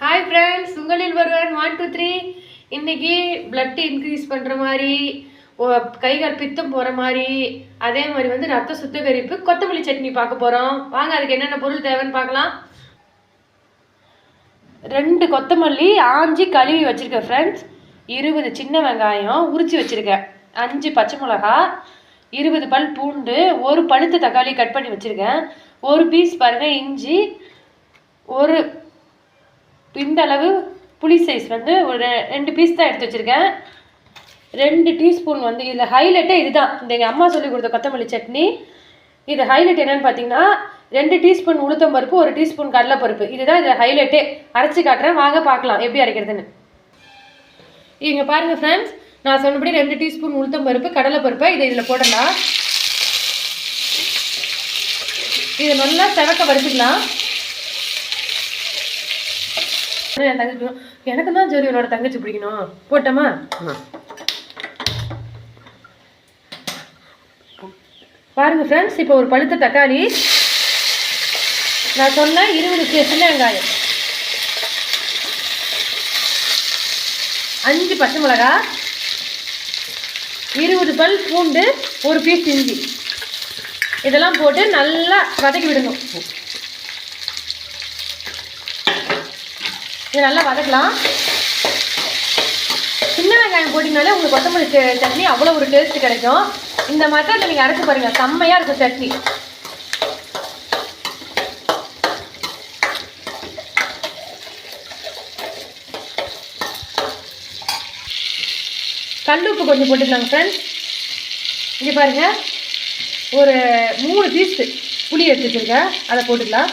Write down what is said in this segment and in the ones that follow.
Hi friends உங்களில் வருவன் one two three இன்னைக்கு பிளட் இன்க்ரீஸ் பண்ணுற மாதிரி ஓ- கை கால் பித்தம் போகிற மாதிரி அதே மாதிரி வந்து ரத்த சுத்திகரிப்பு கொத்தமல்லி சட்னி பார்க்க போகிறோம் வாங்க அதுக்கு என்னென்ன பொருள் தேவைன்னு பார்க்கலாம். ரெண்டு கொத்தமல்லி ஆஞ்சி கழுவி வச்சுருக்கேன் ஃப்ரெண்ட்ஸ் இருபது சின்ன வெங்காயம் உரிச்சு வச்சுருக்கேன். அஞ்சு பச்சை மிளகா இருபது பல் பூண்டு ஒரு பழுத்த தக்காளி கட் பண்ணி வச்சுருக்கேன். ஒரு பீஸ் பாருங்கள் இஞ்சி ஒரு இந்த அளவு புளி சைஸ் வந்து ஒரு ரெ- ரெண்டு பீஸ் தான் எடுத்து வச்சுருக்கேன். ரெண்டு டீஸ்பூன் வந்து இதில் ஹைலைட்டே இதுதான். இந்த எங்கள் அம்மா சொல்லி கொடுத்த கொத்தமல்லி சட்னி. இது ஹைலைட் என்னன்னு பார்த்தீங்கன்னா ரெண்டு டீஸ்பூன் உளுத்தம் பருப்பு ஒரு டீஸ்பூன் கடலைப்பருப்பு. இதுதான் இதில் ஹைலைட்டே அரைச்சி காட்டுறேன். வாங்க பார்க்கலாம். எப்படி அரைக்கிறதுன்னு. இங்கே பாருங்கள் ஃப்ரெண்ட்ஸ் நான் சொன்னபடி ரெண்டு டீஸ்பூன் உளுத்தம் பருப்பு கடலைப்பருப்பை இதை இதில் போடலாம். இதை நல்லா செவக்க வறுத்துக்கலாம். என் தங்கச்சி எனக்கு தான் ஜோதி உன்னோட தங்கச்சி பிடிக்கணும். போட்டோமா? பாருங்க ஃப்ரெண்ட்ஸ் இப்போ ஒரு பழுத்த தக்காளி. நான் சொன்ன இருபது சின்ன வெங்காயம். அஞ்சு பச்சை மிளகா. இருபது பல் பூண்டு ஒரு பீஸ் இஞ்சி. இதெல்லாம் போட்டு நல்லா வதக்கி விடணும். இது நல்லா வதக்கலாம். சின்ன வெங்காயம் போட்டிங்கனாலே உங்களுக்கு கொத்தமல்லி சட்னி அவ்வளோ ஒரு டேஸ்ட் கிடைக்கும். இந்த மெத்தடில் நீங்கள் அரைச்சி பாருங்கள் செம்மையாக இருக்கும் சட்னி. கல் உப்பு கொஞ்சம் போட்டுக்கலாங்க ஃப்ரெண்ட்ஸ் இங்கே பாருங்கள் ஒரு மூணு பீஸ் புளி எடுத்து அதை போட்டுக்கலாம்.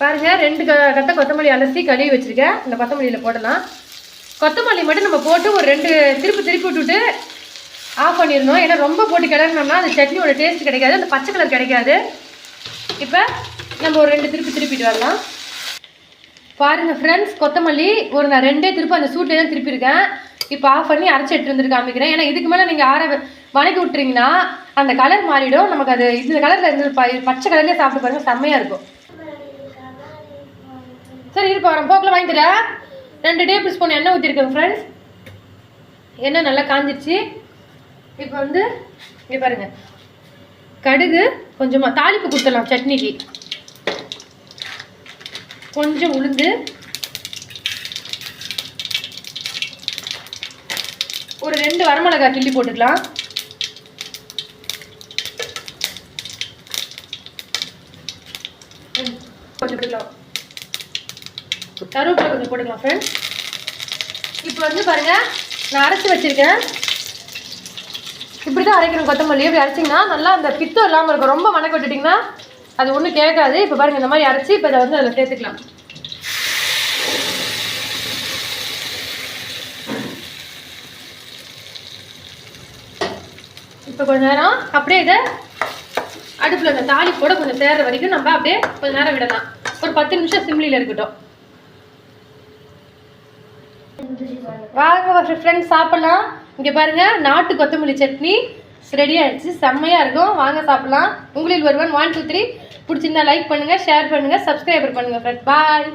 பாருங்க ரெண்டு க கட்டை கொத்தமல்லி அலசி கழுவி வச்சுருக்கேன். இந்த கொத்தமல்லியில் போடலாம். கொத்தமல்லி மட்டும் நம்ம போட்டு ஒரு ரெண்டு திருப்பி திருப்பி விட்டுட்டு ஆஃப் பண்ணிடணும். ஏன்னா ரொம்ப போட்டு கிளறினோம்னா அந்த சட்னியோட டேஸ்ட் கிடைக்காது அந்த பச்சை கலர் கிடைக்காது. இப்போ நம்ம ஒரு ரெண்டு திருப்பி திருப்பிட்டு வரலாம். பாருங்கள் ஃப்ரெண்ட்ஸ் கொத்தமல்லி ஒரு நான் ரெண்டே திருப்பி அந்த சூட்டில் தான் திருப்பியிருக்கேன். இப்போ ஆஃப் பண்ணி அரைச்சி எடுத்து வந்து காமிக்கிறேன். ஏன்னா இதுக்கு மேலே நீங்கள் ஆற வணக்கி விட்டுறீங்கன்னா அந்த கலர் மாறிடும். நமக்கு அது இந்த கலரில் இருந்து ப- பச்சை கலர்லேயே சாப்பிட்டு பாருங்க செம்மையாக இருக்கும். சரி போகிறேன் போக்கில் வாங்கி ரெண்டு டேபிள் ஸ்பூன் எண்ணெய் ஊற்றிருக்கேன் ஃப்ரெண்ட்ஸ் எண்ணெய் நல்லா காஞ்சிருச்சு. இப்போ வந்து இங்கே பாருங்க. கடுகு கொஞ்சமாக தாளிப்பு கொடுத்துடலாம் சட்னிக்கு. கொஞ்சம் உளுந்து. ஒரு ரெண்டு வரமிளகாய் கிள்ளி போட்டுக்கலாம். ம், கொஞ்சம் போட்டுக்கலாம். கருவேப்பிலை கொஞ்சம் போட்டுக்கலாம் ஃப்ரெண்ட்ஸ் இப்போ வந்து பாருங்க நான் அரைச்சி வச்சிருக்கேன். இப்படி தான் அரைக்கணும் கொத்தமல்லி இப்படி அரைச்சிங்கன்னா நல்லா அந்த பித்தம் இல்லாமல் இருக்கும். ரொம்ப வணக்க விட்டுட்டிங்கன்னா அது ஒன்றும் கேட்காது. இப்போ பாருங்கள் இந்த மாதிரி அரைச்சி இப்போ இதை வந்து அதில் சேர்த்துக்கலாம். இப்போ கொஞ்ச நேரம் அப்படியே இதை அடுப்பில் அந்த தாலி கூட கொஞ்சம் சேர்ற வரைக்கும் நம்ம அப்படியே கொஞ்ச நேரம் விடலாம். ஒரு பத்து நிமிஷம் சிம்லியில் இருக்கட்டும். வாங்க ஃப்ரெண்ட்ஸ் சாப்பிடலாம். இங்கே பாருங்கள் நாட்டு கொத்தமல்லி சட்னி. ரெடி ஆகிடுச்சு செம்மையாக இருக்கும். வாங்க சாப்பிட்லாம். உங்களில் ஒருவன் ஒன் டூ த்ரீ பிடிச்சிருந்தா லைக் பண்ணுங்கள் ஷேர் பண்ணுங்கள் சப்ஸ்கிரைபர் பண்ணுங்கள் ஃப்ரெண்ட் பாய்